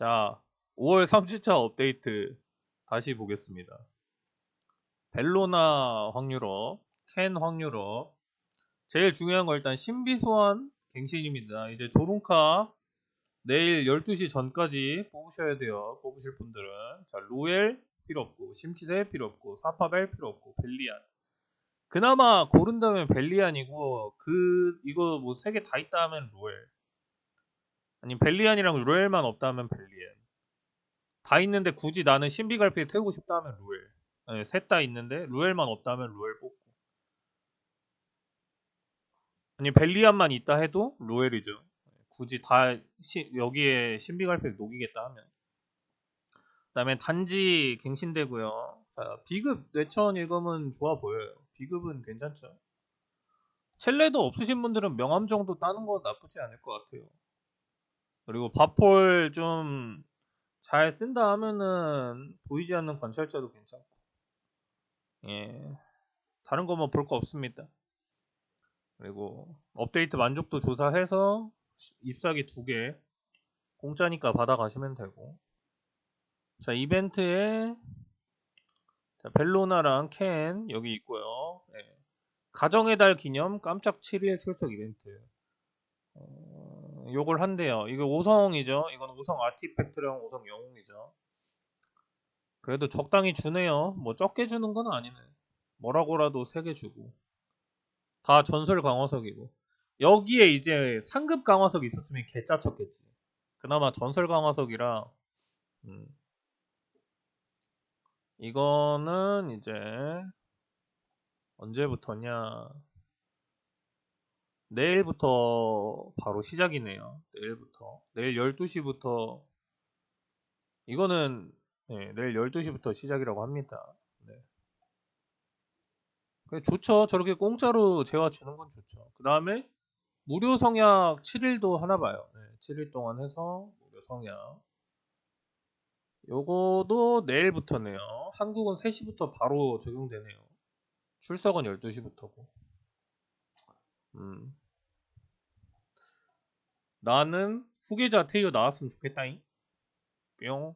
자, 5월 3주차 업데이트 다시 보겠습니다. 벨로나 확률업, 캔 확률업. 제일 중요한 거 일단 신비 소환 갱신입니다. 이제 조롱카 내일 12시 전까지 뽑으셔야 돼요. 뽑으실 분들은. 자, 루엘 필요 없고, 심키세 필요 없고, 사파벨 필요 없고, 벨리안. 그나마 고른다면 벨리안이고, 그, 이거 뭐 세 개 다 있다 하면 루엘. 아니, 벨리안이랑 루엘만 없다 하면 벨리안. 다 있는데 굳이 나는 신비갈피에 태우고 싶다 하면 루엘. 셋다 있는데, 루엘만 없다 하면 루엘 뽑고. 아니, 벨리안만 있다 해도 루엘이죠. 굳이 다 시- 여기에 신비갈피를 녹이겠다 하면 그다음에 단지 갱신되고요. 자, 비급 뇌천 일검은 좋아 보여요. 비급은 괜찮죠. 첼레도 없으신 분들은 명함 정도 따는 거 나쁘지 않을 것 같아요. 그리고 바폴 좀 잘 쓴다 하면은 보이지 않는 관찰자도 괜찮고. 예. 다른 거 뭐 볼 거 없습니다. 그리고 업데이트 만족도 조사해서 잎사귀 두 개 공짜니까 받아가시면 되고 자 이벤트에 자, 벨로나랑 켄 여기 있고요 네. 가정의 달 기념 깜짝 7일 출석 이벤트 어, 요걸 한대요. 이거 5성이죠. 이건 5성 아티팩트랑 5성 영웅이죠. 그래도 적당히 주네요. 뭐 적게 주는 건 아니네. 뭐라고라도 3개 주고. 다 전설 강화석이고. 여기에 이제 상급 강화석이 있었으면 개짜쳤겠지. 그나마 전설 강화석이라 음. 이거는 이제 언제부터냐 내일부터 바로 시작이네요. 내일부터 내일 12시부터 이거는 네, 내일 12시부터 시작이라고 합니다. 네. 좋죠. 저렇게 공짜로 재화 주는 건 좋죠. 그 다음에 무료 성약 7일도 하나 봐요. 네, 7일 동안 해서 무료 성약. 요거도 내일부터네요. 한국은 3시부터 바로 적용되네요. 출석은 12시부터고. 음. 나는 후계자 테이어 나왔으면 좋겠다잉. 뿅.